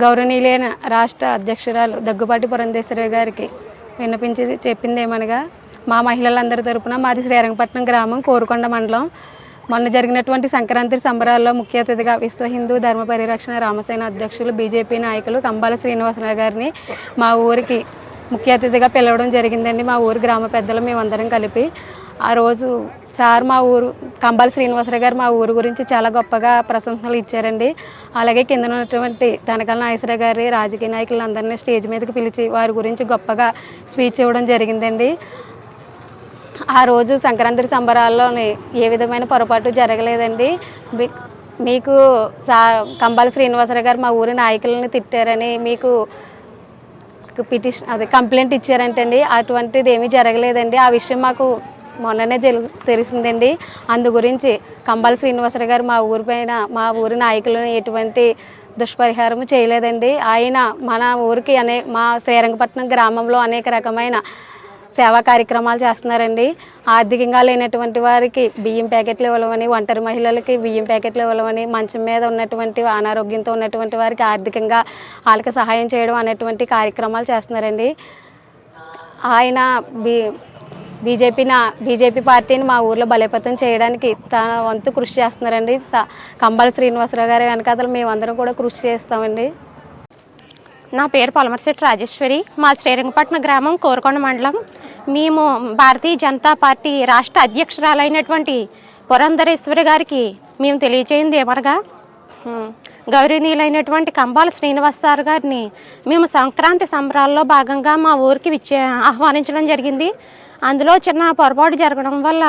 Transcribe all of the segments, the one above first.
గౌరవనీయులైన రాష్ట్ర అధ్యక్షురాలు దగ్గుబాటి పురంధేశ్వరి గారికి విన్నపించేది చెప్పింది ఏమనగా మా మహిళలందరి తరపున మాది శ్రీరంగపట్నం గ్రామం కోరుకొండ మండలం. మొన్న జరిగినటువంటి సంక్రాంతి సంబరాల్లో ముఖ్య అతిథిగా విశ్వ హిందూ ధర్మ పరిరక్షణ రామసేన అధ్యక్షులు బీజేపీ నాయకులు కంబాల శ్రీనివాసరావు గారిని మా ఊరికి ముఖ్య అతిథిగా పిలవడం జరిగిందండి. మా ఊరు గ్రామ పెద్దలు మేమందరం కలిపి ఆ రోజు సార్ మా ఊరు కంబాల శ్రీనివాసరావు గారు మా ఊరు గురించి చాలా గొప్పగా ప్రశంసలు ఇచ్చారండి. అలాగే కింద ఉన్నటువంటి తనకల నాగేశ్వరరావు గారి రాజకీయ నాయకులందరినీ స్టేజ్ మీదకి పిలిచి వారి గురించి గొప్పగా స్పీచ్ ఇవ్వడం జరిగిందండి. ఆ రోజు సంక్రాంతి సంబరాల్లోని ఏ విధమైన పొరపాటు జరగలేదండి. మీకు సా కంబాల శ్రీనివాసరావు గారు మా ఊరి నాయకులను తిట్టారని మీకు పిటిషన్ అదే కంప్లైంట్ ఇచ్చారంటండి. అటువంటిది ఏమీ జరగలేదండి. ఆ విషయం మాకు మొన్ననే తెలి తెలిసిందండి. అందు గురించి కంబాల శ్రీనివాసరావు గారు మా ఊరి పైన మా ఊరి నాయకులను ఎటువంటి దుష్పరిహారం చేయలేదండి. ఆయన మన ఊరికి అనే మా శ్రీరంగపట్నం గ్రామంలో అనేక రకమైన సేవా కార్యక్రమాలు చేస్తున్నారండి. ఆర్థికంగా లేనటువంటి వారికి బియ్యం ప్యాకెట్లు ఇవ్వమని ఒంటరి మహిళలకి బియ్యం ప్యాకెట్లు ఇవ్వమని మంచం మీద ఉన్నటువంటి అనారోగ్యంతో ఉన్నటువంటి వారికి ఆర్థికంగా వాళ్ళకి సహాయం చేయడం అనేటువంటి కార్యక్రమాలు చేస్తున్నారండి. ఆయన బి బీజేపీని బీజేపీ పార్టీని మా ఊర్లో బలోపేతం చేయడానికి తన వంతు కృషి చేస్తున్నారండి. స- కంబాల శ్రీనివాసరావు గారి వెనకాతలు మేమందరం కూడా కృషి చేస్తామండి. నా పేరు పొలమరిశెట్టి రాజేశ్వరి. మా శ్రీరంగపట్నం గ్రామం కోరుకొండ మండలం. మేము భారతీయ జనతా పార్టీ రాష్ట్ర అధ్యక్షురాలైనటువంటి పురంధరేశ్వరి గారికి మేము తెలియజేయింది ఏమనగా. గౌరవనీయులైనటువంటి కంబాల శ్రీనివాస్ సార్ గారిని మేము సంక్రాంతి సంబరాల్లో భాగంగా మా ఊరికి విచ్చే ఆహ్వానించడం జరిగింది. అందులో చిన్న పొరపాటు జరగడం వల్ల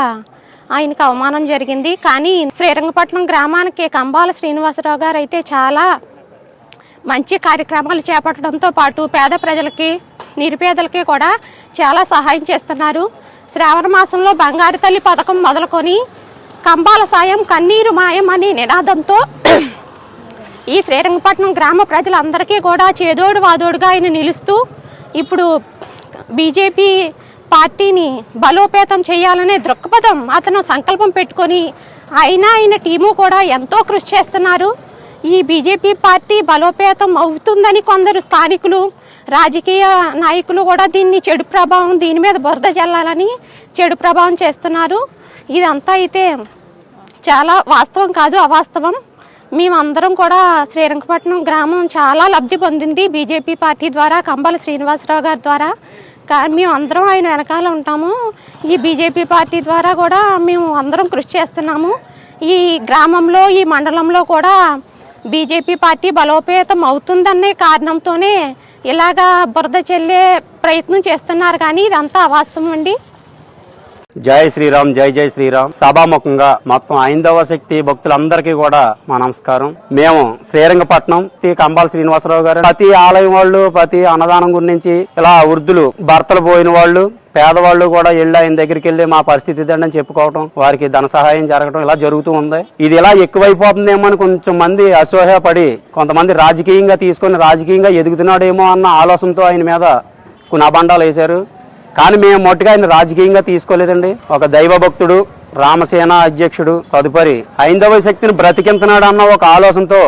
ఆయనకు అవమానం జరిగింది. కానీ శ్రీరంగపట్నం గ్రామానికి కంబాల శ్రీనివాసరావు గారు అయితే చాలా మంచి కార్యక్రమాలు చేపట్టడంతో పాటు పేద ప్రజలకి నిరుపేదలకి కూడా చాలా సహాయం చేస్తున్నారు. శ్రావణ మాసంలో బంగారు తల్లి పథకం మొదలుకొని కంబాల సాయం కన్నీరు మాయం అనే నినాదంతో ఈ శ్రీరంగపట్నం గ్రామ ప్రజలందరికీ కూడా చేదోడు వాదోడుగా ఆయన నిలుస్తూ ఇప్పుడు బీజేపీ పార్టీని బలోపేతం చేయాలనే దృక్పథం అతను సంకల్పం పెట్టుకొని ఆయన ఆయన టీము కూడా ఎంతో కృషి చేస్తున్నారు. ఈ బీజేపీ పార్టీ బలోపేతం అవుతుందని కొందరు స్థానికులు రాజకీయ నాయకులు కూడా దీన్ని చెడు ప్రభావం దీని మీద బురద జల్లాలని చెడు ప్రభావం చేస్తున్నారు. ఇదంతా అయితే చాలా వాస్తవం కాదు అవాస్తవం. మేమందరం కూడా శ్రీరంగపట్నం గ్రామం చాలా లబ్ధి పొందింది. బీజేపీ పార్టీ ద్వారా కంబాల శ్రీనివాసరావు గారి ద్వారా. కానీ మేము అందరం ఆయన వెనకాల ఉంటాము. ఈ బీజేపీ పార్టీ ద్వారా కూడా మేము అందరం కృషి చేస్తున్నాము. ఈ గ్రామంలో ఈ మండలంలో కూడా బీజేపీ పార్టీ బలోపేతం అవుతుందనే కారణంతోనే ఇలాగా బురద చెల్లే ప్రయత్నం చేస్తున్నారు. కానీ ఇదంతా అవాస్తవం అండి. జై శ్రీరామ్ జై జై శ్రీరామ్. సభాముఖంగా మొత్తం ఐందవ శక్తి భక్తులందరికీ కూడా మా నమస్కారం. మేము శ్రీరంగపట్నం తి కంబాల శ్రీనివాసరావు గారు. ప్రతి ఆలయం వాళ్ళు ప్రతి అన్నదానం గురించి ఇలా వృద్ధులు భర్తలు పోయిన వాళ్ళు పేదవాళ్ళు కూడా వెళ్ళి ఆయన దగ్గరికి వెళ్ళి మా పరిస్థితి ఇదండి అని చెప్పుకోవటం వారికి ధన సహాయం జరగడం ఇలా జరుగుతూ ఉంది. ఇది ఇలా ఎక్కువైపోతుందేమో అని కొంచెం మంది అసూయపడి కొంతమంది రాజకీయంగా తీసుకొని రాజకీయంగా ఎదుగుతున్నాడేమో అన్న ఆలోచనతో ఆయన మీద కొన్ని అబండాలు వేశారు. కానీ మేము మొట్టగా ఆయన రాజకీయంగా తీసుకోలేదండి. ఒక దైవ భక్తుడు రామసేన అధ్యక్షుడు తదుపరి హైందవ శక్తిని బ్రతికింతనాడు అన్న ఒక ఆలోచనతో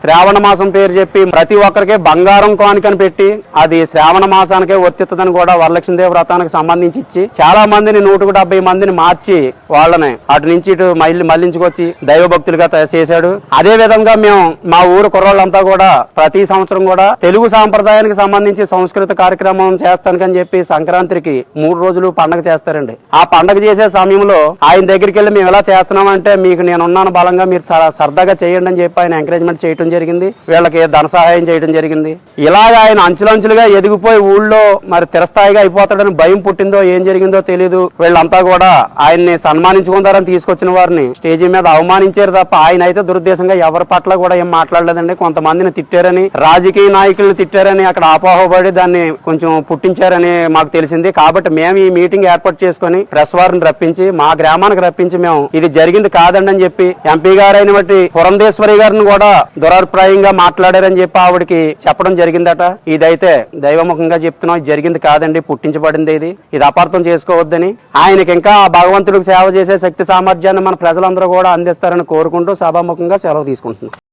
శ్రావణ మాసం పేరు చెప్పి ప్రతి ఒక్కరికి బంగారం కానుకని పెట్టి అది శ్రావణ మాసానికే వర్తిస్తుందని కూడా వరలక్ష్మీదేవి వ్రతానికి సంబంధించి ఇచ్చి చాలా మందిని నూటికి డెబ్బై మందిని మార్చి వాళ్ళని అటు నుంచి ఇటు మళ్ళీ మళ్ళించుకొచ్చి దైవ భక్తులుగా చేశాడు. అదే విధంగా మేము మా ఊరు కుర్రోళ్ళంతా కూడా ప్రతి సంవత్సరం కూడా తెలుగు సాంప్రదాయానికి సంబంధించి సంస్కృత కార్యక్రమం చేస్తానికని చెప్పి సంక్రాంతికి మూడు రోజులు పండగ చేస్తారండి. ఆ పండగ చేసే సమయంలో ఆయన దగ్గరికి వెళ్ళి మేము ఎలా చేస్తున్నామంటే మీకు నేనున్నాను బలంగా మీరు చాలా సరదాగా చేయండి అని చెప్పి ఆయన ఎంకరేజ్మెంట్ చేయటం జరిగింది. వీళ్ళకి ధన సహాయం చేయడం జరిగింది. ఇలాగ ఆయన అంచులంచులుగా ఎదిగిపోయి ఊళ్ళో మరి తిరస్థాయిగా అయిపోతాడని భయం పుట్టిందో ఏం జరిగిందో తెలియదు వీళ్ళంతా కూడా ఆయన్ని సన్మానించుకుంటారని తీసుకొచ్చిన వారిని స్టేజీ మీద అవమానించారు తప్ప ఆయన అయితే దురుద్దేశంగా ఎవరి పట్ల కూడా ఏం మాట్లాడలేదండి. కొంతమందిని తిట్టారని రాజకీయ నాయకులను తిట్టారని అక్కడ అపోహపడి దాన్ని కొంచెం పుట్టించారని మాకు తెలిసింది. కాబట్టి మేము ఈ మీటింగ్ ఏర్పాటు చేసుకొని ప్రెస్ వారిని రప్పించి మా గ్రామానికి రప్పించి మేము ఇది జరిగింది కాదండి అని చెప్పి ఎంపీ గారైన బట్టి పురంధేశ్వరి గారిని కూడా దురభిప్రాయంగా మాట్లాడారని చెప్పి ఆవిడకి చెప్పడం జరిగిందట. ఇదైతే దైవముఖంగా చెప్తున్నాం జరిగింది కాదండి పుట్టించబడింది ఇది. ఇది అపార్థం చేసుకోవద్దని. ఆయనకి ఇంకా ఆ భగవంతుడికి సేవ చేసే శక్తి సామర్థ్యాన్ని మన ప్రజలందరూ కూడా అందిస్తారని కోరుకుంటూ సభాముఖంగా సెలవు తీసుకుంటున్నాం.